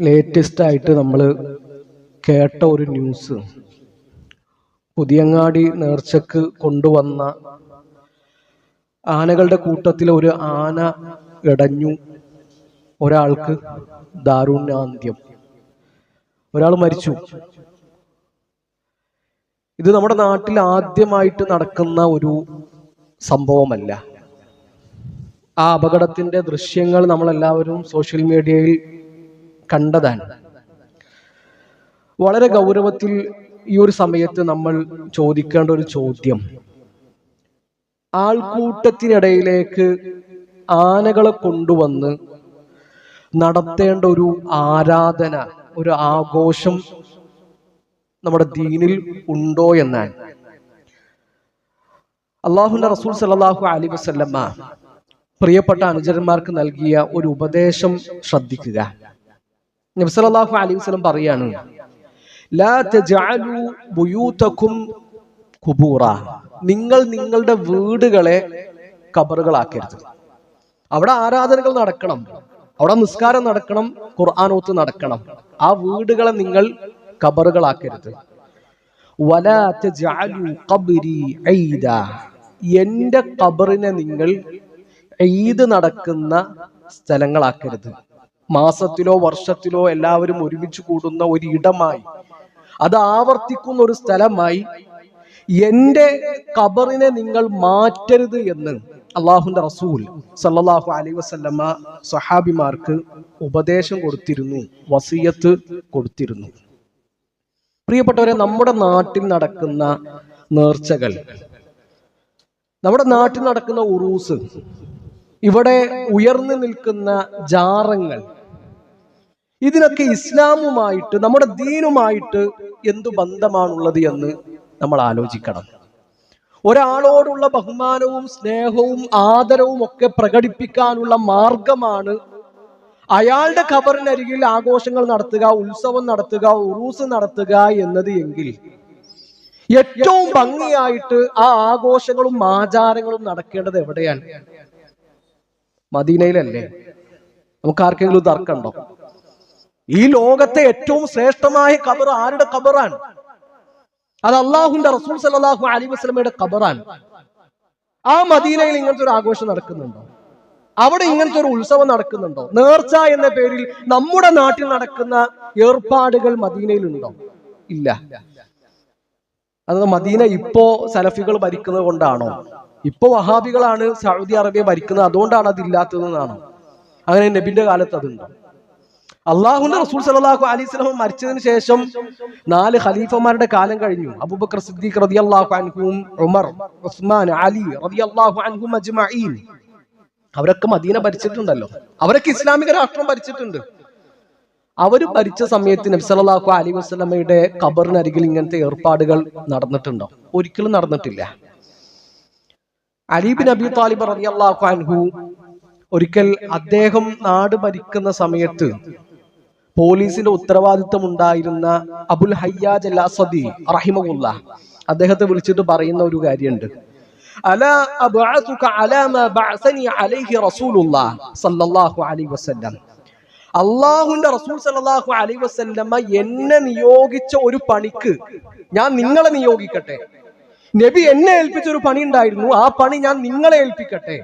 Latest ആയിട്ട് നമ്മൾ കേട്ട ഒരു ന്യൂസ് പുതിയങ്ങാടി നേർച്ചക്ക് കൊണ്ടുവന്ന ആനകളുടെ കൂട്ടത്തിൽ ഒരു ആന ഇടഞ്ഞു ഒരാൾക്ക് ദാരുണ്യാന്ത്യം. ഒരാൾ മരിച്ചു. ഇത് നമ്മുടെ നാട്ടിൽ ആദ്യമായിട്ട് നടക്കുന്ന ഒരു സംഭവമല്ല. ആ അപകടത്തിന്റെ ദൃശ്യങ്ങൾ നമ്മളെല്ലാവരും സോഷ്യൽ മീഡിയയിൽ കണ്ടതാണ്. വളരെ ഗൗരവത്തിൽ ഈ ഒരു സമയത്ത് നമ്മൾ ചോദിക്കേണ്ട ഒരു ചോദ്യം. ആൾക്കൂട്ടത്തിനിടയിലേക്ക് ആനകളെ കൊണ്ടുവന്ന് നടത്തേണ്ട ഒരു ആരാധന ഒരു ആഘോഷം നമ്മുടെ ദീനിൽ ഉണ്ടോ എന്നാണ്. അള്ളാഹുന്റെ റസൂൽ സലാഹു അലി വസല്ലമ്മ പ്രിയപ്പെട്ട അനുചരന്മാർക്ക് നൽകിയ ഒരു ഉപദേശം ശ്രദ്ധിക്കുക. നബി സല്ലല്ലാഹു അലൈഹി വസല്ലം പറയാണ് ഖുബൂറ. നിങ്ങൾ നിങ്ങളുടെ വീടുകളെ കബറുകളാക്കരുത്. അവിടെ ആരാധനകൾ നടക്കണം അവിടെ നിസ്കാരം നടക്കണം ഖുർആാനോത്ത് നടക്കണം. ആ വീടുകളെ നിങ്ങൾ കബറുകളാക്കരുത്. എന്റെ കബറിനെ നിങ്ങൾ ഈദ് നടക്കുന്ന സ്ഥലങ്ങളാക്കരുത്. മാസത്തിലോ വർഷത്തിലോ എല്ലാവരും ഒരുമിച്ച് കൂടുന്ന ഒരു ഇടമായി. അത് ആവർത്തിക്കുന്ന ഒരു സ്ഥലമായി എന്റെ കബറിനെ നിങ്ങൾ മാറ്റരുത് എന്ന് അള്ളാഹുന്റെ റസൂൽ സല്ലാഹു അലൈ വസല്ലമ സഹാബിമാർക്ക് ഉപദേശം കൊടുത്തിരുന്നു വസീയത്ത് കൊടുത്തിരുന്നു. പ്രിയപ്പെട്ടവരെ നമ്മുടെ നാട്ടിൽ നടക്കുന്ന നേർച്ചകൾ നമ്മുടെ നാട്ടിൽ നടക്കുന്ന ഉറൂസ് ഇവിടെ ഉയർന്നു നിൽക്കുന്ന ജാറങ്ങൾ ഇതിനൊക്കെ ഇസ്ലാമുമായിട്ട് നമ്മുടെ ദീനുമായിട്ട് എന്തു ബന്ധമാണുള്ളത് എന്ന് നമ്മൾ ആലോചിക്കണം. ഒരാളോടുള്ള ബഹുമാനവും സ്നേഹവും ആദരവും ഒക്കെ പ്രകടിപ്പിക്കാനുള്ള മാർഗമാണ് അയാളുടെ ഖബറിനരികിൽ ആഘോഷങ്ങൾ നടത്തുക ഉത്സവം നടത്തുക ഉറൂസ് നടത്തുക എന്നത് എങ്കിൽ ഏറ്റവും ഭംഗിയായിട്ട് ആ ആഘോഷങ്ങളും ആചാരങ്ങളും നടക്കേണ്ടത് എവിടെയാണ്? മദീനയിലല്ലേ? നമുക്ക് ആർക്കെങ്കിലും തർക്കമുണ്ടോ? ഈ ലോകത്തെ ഏറ്റവും ശ്രേഷ്ഠമായ കബർ ആരുടെ കബറാണ് അത് അള്ളാഹുന്റെ റസൂൽ സലാഹു അലി വസ്ലമയുടെ കബറാണ് ആ മദീനയിൽ ഇങ്ങനത്തെ ഒരു ആഘോഷം നടക്കുന്നുണ്ടോ? അവിടെ ഇങ്ങനത്തെ ഒരു ഉത്സവം നടക്കുന്നുണ്ടോ? നേർച്ച എന്ന പേരിൽ നമ്മുടെ നാട്ടിൽ നടക്കുന്ന ഏർപ്പാടുകൾ മദീനയിലുണ്ടോ? ഇല്ല. അത് മദീന ഇപ്പോ സലഫികൾ ഭരിക്കുന്നത് കൊണ്ടാണോ? ഇപ്പോ വഹാബികളാണ് സൗദി അറേബ്യ ഭരിക്കുന്നത് അതുകൊണ്ടാണ് അത് അങ്ങനെ നബിന്റെ കാലത്ത് അതുണ്ടോ? അള്ളാഹുന്റെ റസൂൽ സല്ലല്ലാഹു അലൈഹി വസല്ലം മരിച്ചതിന് ശേഷം നാല് ഖലീഫമാരുടെ കാലം കഴിഞ്ഞു. അബൂബക്കർ സിദ്ദീഖ് റളിയല്ലാഹു അൻഹും ഉമർ ഉസ്മാൻ അലി റളിയല്ലാഹു അൻഹും അജ്മഈൻ. അവരൊക്കെ മദീന ഭരിച്ചിട്ടുണ്ടല്ലോ. അവരൊക്കെ ഇസ്ലാമിക രാഷ്ട്രം ഭരിച്ചിട്ടുണ്ട്. അവർ ഭരിച്ച സമയത്ത് നബി സല്ലല്ലാഹു അലൈഹി വസല്ലമയുടെ ഖബറിനരികിൽ ഇങ്ങനത്തെ ഏർപ്പാടുകൾ നടന്നിട്ടുണ്ടോ? ഒരിക്കലും നടന്നിട്ടില്ല. അലീബിൻ അബി താലിബ് റളിയല്ലാഹു അൻഹു ഒരിക്കൽ അദ്ദേഹം നാട് ഭരിക്കുന്ന സമയത്ത് പോലീസിന്റെ ഉത്തരവാദിത്തം ഉണ്ടായിരുന്ന അബുൽ ഹയ്യാജ് അൽ അസദി റഹിമുല്ല അദ്ദേഹത്തെ വിളിച്ചിട്ട് പറയുന്ന ഒരു കാര്യമുണ്ട്. അലാ അലാ മാ ബഅസനി അലൈഹി അലൈഹി വസല്ലം. റസൂൽ എന്നെ നിയോഗിച്ച ഒരു പണിക്ക് ഞാൻ നിങ്ങളെ നിയോഗിക്കട്ടെ. നബി എന്നെ ഏൽപ്പിച്ച ഒരു പണി ഉണ്ടായിരുന്നു. ആ പണി ഞാൻ നിങ്ങളെ ഏൽപ്പിക്കട്ടെ.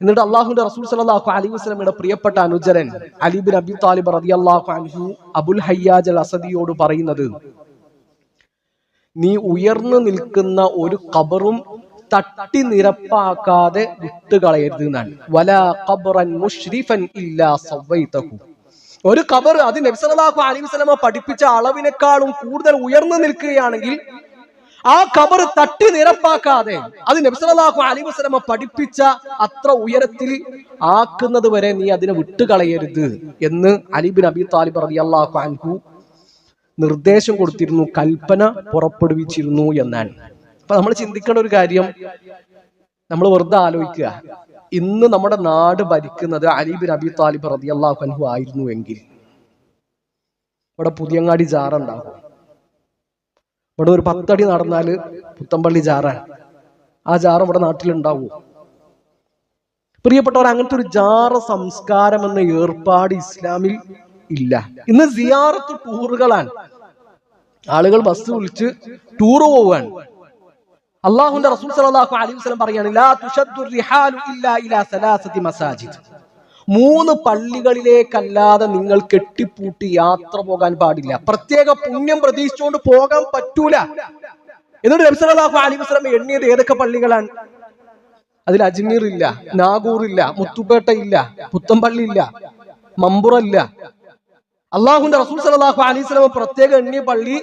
എന്നിട്ട് അള്ളാഹുന്റെ റസൂൽ സല്ലല്ലാഹു അലി വസ്ലമിയുടെ പ്രിയപ്പെട്ട അനുജരൻ അലിബിൻ അബി താലിബ് റളിയല്ലാഹു അൻഹു അബുൽ ഹയ്യാജ് അൽ അസദിയോട് പറയുന്നത് നീ ഉയർന്നു നിൽക്കുന്ന ഒരു കബറും തട്ടി നിരപ്പാക്കാതെ വിട്ടുകളയരുത് എന്നാണ്. വലാ ഖബറൻ മുഷ്രിഫൻ ഇല്ലാ ഒരു കബർ അത് നബി സല്ലല്ലാഹു അലൈഹി വസല്ലമ പഠിപ്പിച്ച അളവിനേക്കാളും കൂടുതൽ ഉയർന്നു നിൽക്കുകയാണെങ്കിൽ ആ കബർ തട്ടി നിരപ്പാക്കാതെ അത് നബി സല്ലല്ലാഹു അലൈഹി വസല്ലമ പഠിപ്പിച്ച അത്ര ഉയരത്തിൽ ആക്കുന്നത് വരെ നീ അതിനെ വിട്ടുകളയരുത് എന്ന് അലിബിൻ അബി താലിബ് റളിയല്ലാഹു അൻഹു നിർദ്ദേശം കൊടുത്തിരുന്നു കൽപ്പന പുറപ്പെടുവിച്ചിരുന്നു എന്നാണ്. അപ്പൊ നമ്മൾ ചിന്തിക്കേണ്ട ഒരു കാര്യം നമ്മൾ വെറുതെ ആലോചിക്കുക. ഇന്ന് നമ്മുടെ നാട് ഭരിക്കുന്നത് അലിബിൻ അബി താലിബ് റളിയല്ലാഹു അൻഹു ആയിരുന്നു എങ്കിൽ. ഇവിടെ പുതിയങ്ങാടി ജാറ ഉണ്ടാകും. ഇവിടെ ഒരു പത്തടി നടന്നാൽ പുത്തമ്പള്ളി ജാറാണ് ആ ജാറ ഇവിടെ നാട്ടിലുണ്ടാവൂ. പ്രിയപ്പെട്ടവർ അങ്ങനത്തെ ഒരു ജാറ സംസ്കാരം എന്ന ഏർപ്പാട് ഇസ്ലാമിൽ ഇല്ല. ഇന്ന് സിയാറത്ത് ടൂറുകളാണ്. ആളുകൾ ബസ് വിളിച്ച് ടൂർ പോവുകയാണ്. അള്ളാഹുന്റെ റസൂൽ സല്ലല്ലാഹു അലൈഹി വസല്ലം പറയാണ് മൂന്ന് പള്ളികളിലേക്കല്ലാതെ നിങ്ങൾ കെട്ടിപ്പൂട്ടി യാത്ര പോകാൻ പാടില്ല. പ്രത്യേക പുണ്യം പ്രതീക്ഷിച്ചുകൊണ്ട് പോകാൻ പറ്റൂല. എന്നിട്ട് നബി സല്ലല്ലാഹു അലൈഹി വസല്ലം എണ്ണിയത് ഏതൊക്കെ പള്ളികളാണ്? അതിൽ അജ്മീർ ഇല്ല നാഗൂർ ഇല്ല മുത്തുപേട്ട ഇല്ല പുത്തമ്പള്ളി ഇല്ല മമ്പുറ ഇല്ല. അള്ളാഹുന്റെ റസൂൽ സല്ലല്ലാഹു അലൈഹി വസല്ലം പ്രത്യേക എണ്ണിയ പള്ളി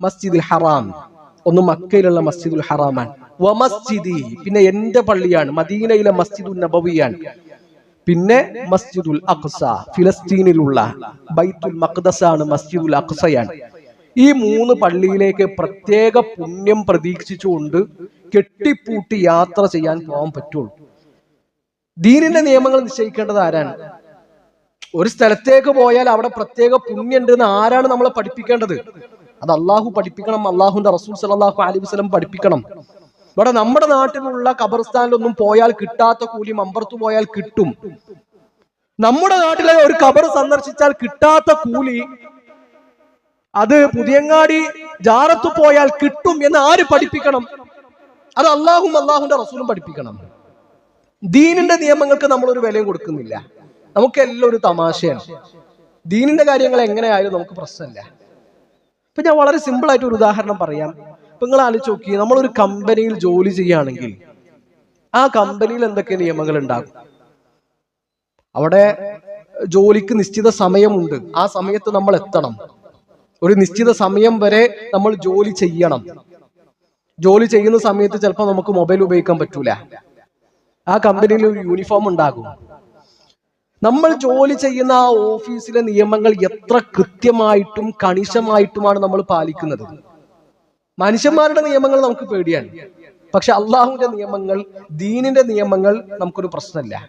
മസ്ജിദുൽ ഹറാം. ഒന്ന് മക്കയിലുള്ള മസ്ജിദുൽ ഹറാമാണ്. പിന്നെ എന്റെ പള്ളിയാണ് മദീനയിലെ മസ്ജിദുൽ നബവിയാണ്. പിന്നെ മസ്ജിദുൽ അഖ്സ ഫിലസ്തീനിലുള്ള ബൈത്തുൽ മഖ്ദസാണ് മസ്ജിദുൽ അഖ്സയാണ് ഈ മൂന്ന് പള്ളിയിലേക്ക് പ്രത്യേക പുണ്യം പ്രതീക്ഷിച്ചുകൊണ്ട് കെട്ടിപ്പൂട്ടി യാത്ര ചെയ്യാൻ പോകാൻ പറ്റുള്ളൂ. ദീനിന്റെ നിയമങ്ങൾ നിശ്ചയിക്കേണ്ടത് ആരാണ്? ഒരു സ്ഥലത്തേക്ക് പോയാൽ അവിടെ പ്രത്യേക പുണ്യം ഉണ്ട് എന്ന് ആരാണ് നമ്മളെ പഠിപ്പിക്കേണ്ടത്? അത് അള്ളാഹു പഠിപ്പിക്കണം അള്ളാഹുന്റെ റസൂൽ സലാഹു അലൈഹി വസല്ലം പഠിപ്പിക്കണം. ഇവിടെ നമ്മുടെ നാട്ടിലുള്ള കബർസ്ഥാനിലൊന്നും പോയാൽ കിട്ടാത്ത കൂലി മമ്പറത്ത് പോയാൽ കിട്ടും. നമ്മുടെ നാട്ടിലെ ഒരു കബർ സന്ദർശിച്ചാൽ കിട്ടാത്ത കൂലി അത് പുതിയങ്ങാടി ജാറത്ത് പോയാൽ കിട്ടും എന്ന് ആര് പഠിപ്പിക്കണം? അത് അള്ളാഹും അള്ളാഹുന്റെ റസൂലും പഠിപ്പിക്കണം. ദീനിന്റെ നിയമങ്ങൾക്ക് നമ്മൾ ഒരു വിലയും കൊടുക്കുന്നില്ല. നമുക്കെല്ലാം ഒരു തമാശയാണ്. ദീനിന്റെ കാര്യങ്ങൾ എങ്ങനെയായാലും നമുക്ക് പ്രശ്നമില്ല. ഇപ്പൊ ഞാൻ വളരെ സിമ്പിൾ ആയിട്ട് ഒരു ഉദാഹരണം പറയാം. ഇപ്പൊ നിങ്ങൾ ആലോചിച്ച് നോക്കി നമ്മളൊരു കമ്പനിയിൽ ജോലി ചെയ്യുകയാണെങ്കിൽ ആ കമ്പനിയിൽ എന്തൊക്കെ നിയമങ്ങൾ ഉണ്ടാകും? അവിടെ ജോലിക്ക് നിശ്ചിത സമയമുണ്ട്. ആ സമയത്ത് നമ്മൾ എത്തണം. ഒരു നിശ്ചിത സമയം വരെ നമ്മൾ ജോലി ചെയ്യണം. ജോലി ചെയ്യുന്ന സമയത്ത് ചിലപ്പോൾ നമുക്ക് മൊബൈൽ ഉപയോഗിക്കാൻ പറ്റൂല. ആ കമ്പനിയിൽ ഒരു യൂണിഫോം ഉണ്ടാകും. നമ്മൾ ജോലി ചെയ്യുന്ന ആ ഓഫീസിലെ നിയമങ്ങൾ എത്ര കൃത്യമായിട്ടും കണിശമായിട്ടുമാണ് നമ്മൾ പാലിക്കുന്നത്. മനുഷ്യന്മാരുടെ നിയമങ്ങൾ നമുക്ക് പേടിയാണ്. പക്ഷെ അള്ളാഹുവിന്റെ നിയമങ്ങൾ ദീനിന്റെ നിയമങ്ങൾ നമുക്കൊരു പ്രശ്നമില്ല.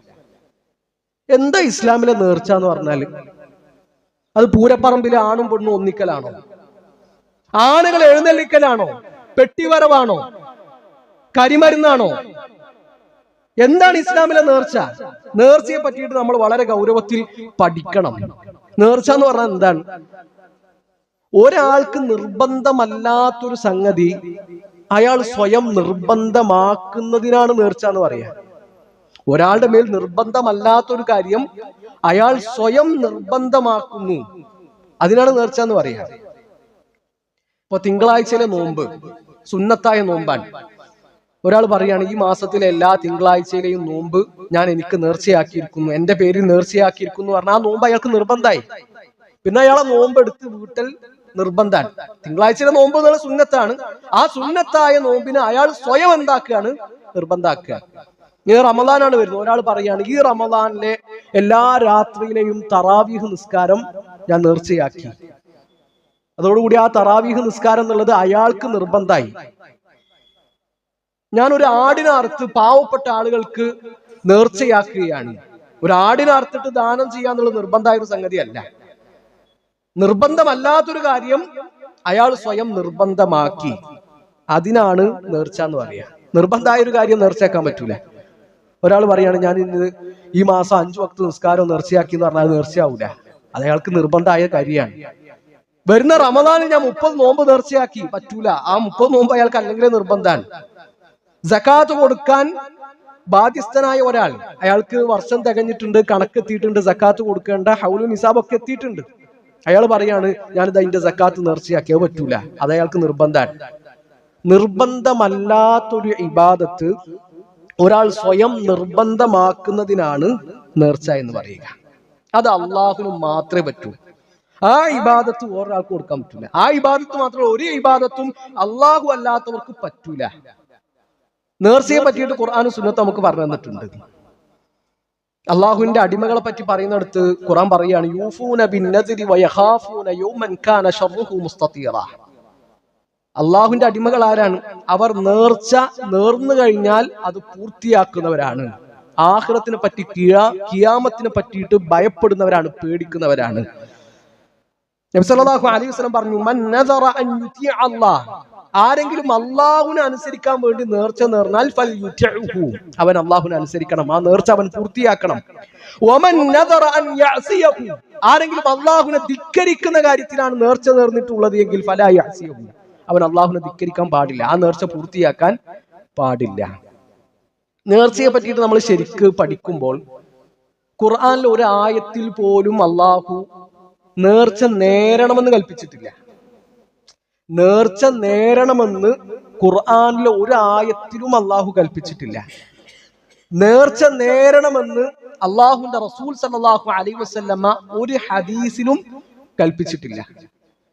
എന്താ ഇസ്ലാമിലെ നേർച്ച എന്ന് പറഞ്ഞാൽ? അത് പൂരപ്പറമ്പിലെ ആണും പെണ്ണും ഒന്നിക്കലാണോ? ആനകൾ എഴുന്നള്ളിക്കലാണോ? പെട്ടിവരവാണോ? കരിമരുന്നാണോ? എന്താണ് ഇസ്ലാമിലെ നേർച്ച? നേർച്ചയെ പറ്റിയിട്ട് നമ്മൾ വളരെ ഗൗരവത്തിൽ പഠിക്കണം. നേർച്ച എന്ന് പറഞ്ഞാൽ എന്താണ്? ഒരാൾക്ക് നിർബന്ധമല്ലാത്തൊരു സംഗതി അയാൾ സ്വയം നിർബന്ധമാക്കുന്നതിനാണ് നേർച്ച എന്ന് പറയാ. ഒരാളുടെ മേൽ നിർബന്ധമല്ലാത്തൊരു കാര്യം അയാൾ സ്വയം നിർബന്ധമാക്കുന്നു. അതിനാണ് നേർച്ച എന്ന് പറയാ. ഇപ്പൊ തിങ്കളാഴ്ചയിലെ നോമ്പ് സുന്നത്തായ നോമ്പാണ്. ഒരാൾ പറയാണ് ഈ മാസത്തിലെ എല്ലാ തിങ്കളാഴ്ചയിലെയും നോമ്പ് ഞാൻ എനിക്ക് നേർച്ചയാക്കിയിരിക്കുന്നു. എന്റെ പേരിൽ നേർച്ചയാക്കിയിരിക്കുന്നു. പറഞ്ഞാൽ ആ നോമ്പ് അയാൾക്ക് നിർബന്ധമായി. പിന്നെ അയാളെ നോമ്പ് എടുത്ത് വീട്ടൽ നിർബന്ധാണ് തിങ്കളാഴ്ചയിലെ നോമ്പ് എന്നുള്ള സുന്നത്താണ്. ആ സുന്നത്തായ നോമ്പിനെ അയാൾ സ്വയം എന്താക്കുകയാണ്? നിർബന്ധാക്കുക. ഈ റമദാനാണ് വരുന്നത്. ഒരാൾ പറയുകയാണ് ഈ റമദാനിലെ എല്ലാ രാത്രിയിലെയും തറാവീഹ് നിസ്കാരം ഞാൻ നേർച്ചയാക്കി. അതോടുകൂടി ആ തറാവീഹ് നിസ്കാരം എന്നുള്ളത് അയാൾക്ക് നിർബന്ധമായി ഞാൻ ഒരു ആടിനെ അറുത്ത് പാവപ്പെട്ട ആളുകൾക്ക് നേർച്ചയാക്കുകയാണ്. ഒരു ആടിനെ ദാനം ചെയ്യാന്നുള്ള നിർബന്ധമായ ഒരു സംഗതിയല്ല. നിർബന്ധമല്ലാത്തൊരു കാര്യം അയാൾ സ്വയം നിർബന്ധമാക്കി. അതിനാണ് നേർച്ച എന്ന് പറയുക നിർബന്ധമായ ഒരു കാര്യം നേർച്ചയാക്കാൻ പറ്റൂല. ഒരാൾ പറയാണ് ഞാൻ ഇന്ന് ഈ മാസം അഞ്ചു വക്ത് നിസ്കാരം നേർച്ചയാക്കി എന്ന് പറഞ്ഞാൽ നേർച്ചയാവൂല. അത് അയാൾക്ക് നിർബന്ധമായ കാര്യമാണ്. വരുന്ന റമദാനിൽ ഞാൻ മുപ്പത് നോമ്പ് നേർച്ചയാക്കി. പറ്റൂല. ആ മുപ്പത് നോമ്പ് അയാൾക്ക് അല്ലെങ്കിലേ നിർബന്ധമാണ്. ജക്കാത്ത് കൊടുക്കാൻ ബാധ്യസ്ഥനായ ഒരാൾ. അയാൾക്ക് വർഷം തികഞ്ഞിട്ടുണ്ട് കണക്കെത്തിയിട്ടുണ്ട് ജക്കാത്ത് കൊടുക്കേണ്ട ഹൗലു നിസാബൊക്കെ എത്തിയിട്ടുണ്ട്. അയാൾ പറയാണ് ഞാനിത് അതിന്റെ സക്കാത്ത് നേർച്ചയാക്കിയത് പറ്റൂല. അത് അയാൾക്ക് നിർബന്ധമാണ്. നിർബന്ധമല്ലാത്തൊരു ഇബാദത്ത് ഒരാൾ സ്വയം നിർബന്ധമാക്കുന്നതിനാണ് നേർച്ച എന്ന് പറയുക. അത് അള്ളാഹുന് മാത്രമേ പറ്റൂ. ആ ഇബാദത്ത് ഒരാൾക്ക് കൊടുക്കാൻ പറ്റൂല. ആ ഇബാദത്ത് മാത്രമല്ല ഒരു ഇബാദത്തും അള്ളാഹു അല്ലാത്തവർക്ക് പറ്റൂല. നേർച്ചയെ പറ്റിയിട്ട് ഖുർആാനും സുന്നത്ത് നമുക്ക് പറഞ്ഞു തന്നിട്ടുണ്ട്. അള്ളാഹുവിന്റെ അടിമകളെ പറ്റി പറയുന്നിടത്ത് ഖുറാൻ പറയാണ് യൂഫൂന ബിന്നതിരി വയഹാഫൂന യൗമൻ കാന ശർറുഹു മുസ്തതീറ. അള്ളാഹുവിന്റെ അടിമകൾ ആരാണ്? അവർ നേർച്ച നേർന്നു കഴിഞ്ഞാൽ അത് പൂർത്തിയാക്കുന്നവരാണ്. ആഹ്റത്തിനെ പറ്റി കിഴ കിയാമത്തിനെ പറ്റിയിട്ട് ഭയപ്പെടുന്നവരാണ് പേടിക്കുന്നവരാണ്. നബി സല്ലല്ലാഹു അലൈഹി വസല്ലം പറഞ്ഞു മൻ നദറ അൻ യുതി അല്ലാഹ്. ആരെങ്കിലും അള്ളാഹുവിനെ അനുസരിക്കാൻ വേണ്ടി നേർച്ച നേർന്നാൽ ഫൽ. അവൻ അള്ളാഹുവിനെ അനുസരിക്കണം. ആ നേർച്ച അവൻ പൂർത്തിയാക്കണം. ആരെങ്കിലും അള്ളാഹുവിനെ ധിക്കരിക്കുന്ന കാര്യത്തിലാണ് നേർച്ച നേർന്നിട്ടുള്ളത് എങ്കിൽ ഫല യഅസിയഹു. അവൻ അള്ളാഹുവിനെ ധിക്കരിക്കാൻ പാടില്ല. ആ നേർച്ച പൂർത്തിയാക്കാൻ പാടില്ല. നേർച്ചയെ പറ്റിയിട്ട് നമ്മൾ ശരിക്ക് പഠിക്കുമ്പോൾ ഖുർആാനിൽ ഒരു ആയത്തിൽ പോലും അള്ളാഹു നേർച്ച നേരണമെന്ന് കൽപ്പിച്ചിട്ടില്ല. നേർച്ച നേരണമെന്ന് ഖുർആാനിലെ ഒരു ആയത്തിലും അള്ളാഹു കൽപ്പിച്ചിട്ടില്ല. നേർച്ച നേരണമെന്ന് അള്ളാഹുന്റെ റസൂൽ സല്ലല്ലാഹു അലൈഹി വസല്ലമ ഒരു ഹദീസിലും കൽപ്പിച്ചിട്ടില്ല.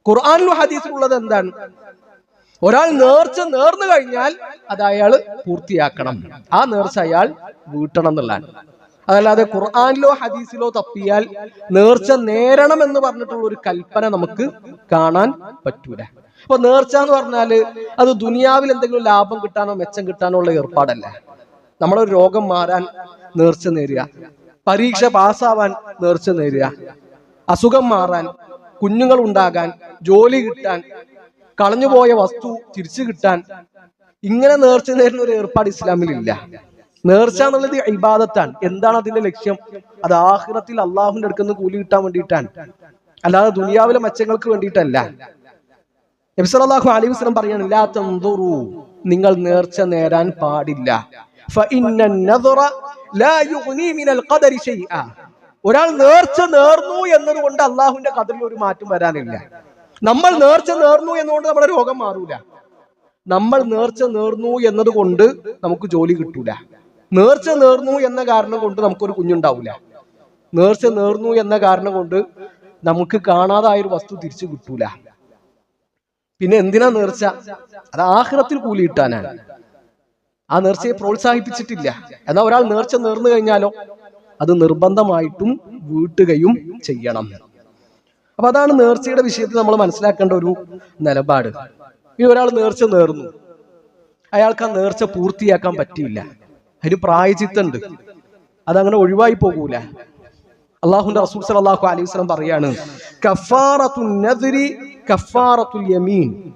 ഖുർആാനിലും ഹദീസിലുള്ളത് എന്താണ്? ഒരാൾ നേർച്ച നേർന്നു കഴിഞ്ഞാൽ അത് അയാൾ പൂർത്തിയാക്കണം. ആ നേർച്ച അയാൾ വീട്ടണം എന്നുള്ളതാണ്. അതല്ലാതെ ഖുർആാനിലോ ഹദീസിലോ തപ്പിയാൽ നേർച്ച നേരണം എന്ന് പറഞ്ഞിട്ടുള്ള ഒരു കൽപ്പന നമുക്ക് കാണാൻ പറ്റൂല. അപ്പൊ നേർച്ച എന്ന് പറഞ്ഞാൽ അത് ദുനിയാവിൽ എന്തെങ്കിലും ലാഭം കിട്ടാനോ മെച്ചം കിട്ടാനോ ഉള്ള ഏർപ്പാടല്ലേ? നമ്മളെ ഒരു രോഗം മാറാൻ നേർച്ച നേരുക പരീക്ഷ പാസ്സാവാൻ നേർച്ച നേരുക അസുഖം മാറാൻ കുഞ്ഞുങ്ങൾ ഉണ്ടാകാൻ ജോലി കിട്ടാൻ കളഞ്ഞുപോയ വസ്തു തിരിച്ചു കിട്ടാൻ ഇങ്ങനെ നേർച്ച നേരുന്ന ഒരു ഏർപ്പാട് ഇസ്ലാമിൽ ഇല്ല നേർച്ച എന്നുള്ളത് ഇബാദത്താണ്. എന്താണ് അതിന്റെ ലക്ഷ്യം? അത് ആഹ്റത്തിൽ അള്ളാഹുവിന്റെ അടുക്കുന്ന കൂലി കിട്ടാൻ വേണ്ടിയിട്ടാണ്. അല്ലാതെ ദുനിയാവിലെ മെച്ചങ്ങൾക്ക് വേണ്ടിയിട്ടല്ല. നബ്സലാഹു അലൈഹി വസ്ലം പറയാണ് ലാത്തൂറു നിങ്ങൾ നേർച്ച നേരാൻ പാടില്ല. ഒരാൾ നേർച്ച നേർന്നു എന്നതുകൊണ്ട് അള്ളാഹുവിന്റെ കതിരിൽ ഒരു മാറ്റം വരാനില്ല. നമ്മൾ നേർച്ച നേർന്നു എന്നുകൊണ്ട് നമ്മുടെ രോഗം മാറൂല. നമ്മൾ നേർച്ച നേർന്നു എന്നതുകൊണ്ട് നമുക്ക് ജോലി കിട്ടൂല. നേർച്ച നേർന്നു എന്ന കാരണം കൊണ്ട് നമുക്കൊരു കുഞ്ഞുണ്ടാവൂല. നേർച്ച നേർന്നു എന്ന കാരണം കൊണ്ട് നമുക്ക് കാണാതായൊരു വസ്തു തിരിച്ചു കിട്ടൂല. പിന്നെ എന്തിനാ നേർച്ച? അത് ആഹ്റത്തിൽ കൂലി കിട്ടാനാണ്. ആ നേർച്ചയെ പ്രോത്സാഹിപ്പിച്ചിട്ടില്ല. എന്നാൽ ഒരാൾ നേർച്ച നേർന്നു കഴിഞ്ഞാലോ? അത് നിർബന്ധമായിട്ടും വീട്ടുകയും ചെയ്യണം. അപ്പൊ അതാണ് നേർച്ചയുടെ വിഷയത്തിൽ നമ്മൾ മനസ്സിലാക്കേണ്ട ഒരു നിലപാട്. ഇനി ഒരാൾ നേർച്ച നേർന്നു. അയാൾക്ക് ആ നേർച്ച പൂർത്തിയാക്കാൻ പറ്റിയില്ല. അതിന് പ്രായചിത്തുണ്ട് അതങ്ങനെ ഒഴിവായി പോകൂല. അള്ളാഹുന്റെ റസൂൽ സല്ലല്ലാഹു അലൈഹി വസല്ലം പറയാണ് കഫാറത്തുൽ യമീൻ.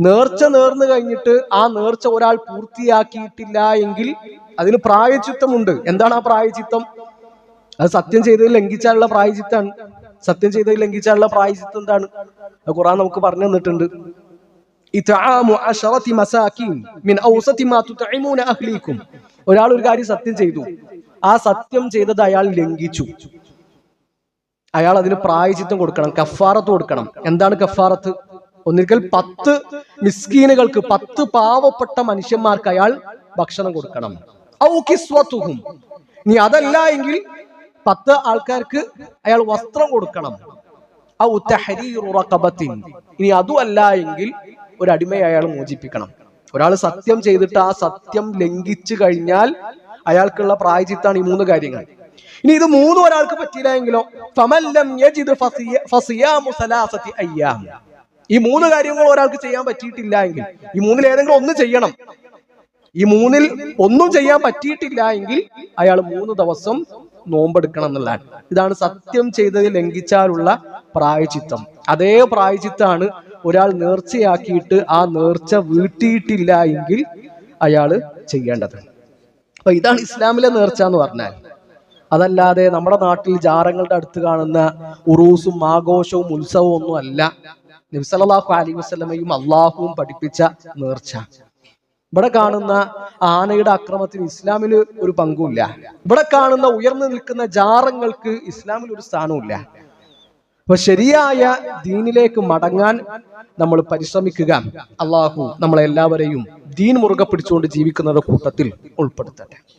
നേർച്ച നേർന്നു കഴിഞ്ഞിട്ട് ആ നേർച്ച ഒരാൾ പൂർത്തിയാക്കിയിട്ടില്ല എങ്കിൽ അതിന് പ്രായചിത്തമുണ്ട് എന്താണ് ആ പ്രായചിത്തം അത് സത്യം ചെയ്ത് ലംഘിച്ചാലുള്ള പ്രായചിത്താണ് സത്യം ചെയ്ത് ലംഘിച്ചാലുള്ള പ്രായചിത്തം എന്താണ്? ഖുറാൻ നമുക്ക് പറഞ്ഞു തന്നിട്ടുണ്ട്. ഒരാൾ ഒരു കാര്യം സത്യം ചെയ്തു. ആ സത്യം ചെയ്തത് അയാൾ ലംഘിച്ചു. അയാൾ അതിന് പ്രായചിത്വം കൊടുക്കണം കഫാറത്ത് കൊടുക്കണം. എന്താണ് കഫാറത്ത്? ഒന്നിരിക്കൽ പത്ത് മിസ്കീനുകൾക്ക് പത്ത് പാവപ്പെട്ട മനുഷ്യന്മാർക്ക് അയാൾ ഭക്ഷണം കൊടുക്കണം. ഔ കിസ്വത്തുഹും. ഇനി അതല്ല എങ്കിൽ പത്ത് ആൾക്കാർക്ക് അയാൾ വസ്ത്രം കൊടുക്കണം. ഔ തഹരീറു റഖബത്തിൻ. ഇനി അതുമല്ല എങ്കിൽ ഒരു അടിമയെ അയാൾ മോചിപ്പിക്കണം. ഒരാൾ സത്യം ചെയ്തിട്ട് ആ സത്യം ലംഘിച്ചു കഴിഞ്ഞാൽ അയാൾക്കുള്ള പ്രായചിത്താണ് ഈ മൂന്ന് കാര്യങ്ങൾ. ഇനി ഇത് മൂന്നും ഒരാൾക്ക് പറ്റിയില്ല എങ്കിലോ ഫമല്ലം ഈ മൂന്ന് കാര്യങ്ങൾ ഒരാൾക്ക് ചെയ്യാൻ പറ്റിയിട്ടില്ല എങ്കിൽ ഈ മൂന്നിൽ ഏതെങ്കിലും ഒന്ന് ചെയ്യണം. ഈ മൂന്നിൽ ഒന്നും ചെയ്യാൻ പറ്റിയിട്ടില്ല എങ്കിൽ അയാൾ മൂന്ന് ദിവസം നോമ്പെടുക്കണം എന്നുള്ളതാണ്. ഇതാണ് സത്യം ചെയ്തതിൽ ലംഘിച്ചാലുള്ള പ്രായചിത്തം അതേ പ്രായചിത്താണ് ഒരാൾ നേർച്ചയാക്കിയിട്ട് ആ നേർച്ച വീട്ടിയിട്ടില്ല എങ്കിൽ അയാൾ ചെയ്യേണ്ടത്. അപ്പൊ ഇതാണ് ഇസ്ലാമിലെ നേർച്ച എന്ന് പറഞ്ഞാൽ. അതല്ലാതെ നമ്മുടെ നാട്ടിൽ ജാറങ്ങളുടെ അടുത്ത് കാണുന്ന ഉറൂസും ആഘോഷവും ഉത്സവവും ഒന്നും അല്ല. നബ്സലാഹു അലി വസ്ലമയും അള്ളാഹുവും പഠിപ്പിച്ച നേർച്ച. ഇവിടെ കാണുന്ന ആനയുടെ അക്രമത്തിന് ഇസ്ലാമിൽ ഒരു പങ്കുമില്ല. ഇവിടെ കാണുന്ന ഉയർന്നു നിൽക്കുന്ന ജാറങ്ങൾക്ക് ഇസ്ലാമിൽ ഒരു സ്ഥാനവുമില്ല. അപ്പൊ ശരിയായ ദീനിലേക്ക് മടങ്ങാൻ നമ്മൾ പരിശ്രമിക്കുക. അള്ളാഹു നമ്മളെല്ലാവരെയും ദീൻ മുറുകെ പിടിച്ചുകൊണ്ട് ജീവിക്കുന്നവരുടെ കൂട്ടത്തിൽ ഉൾപ്പെടുത്തട്ടെ.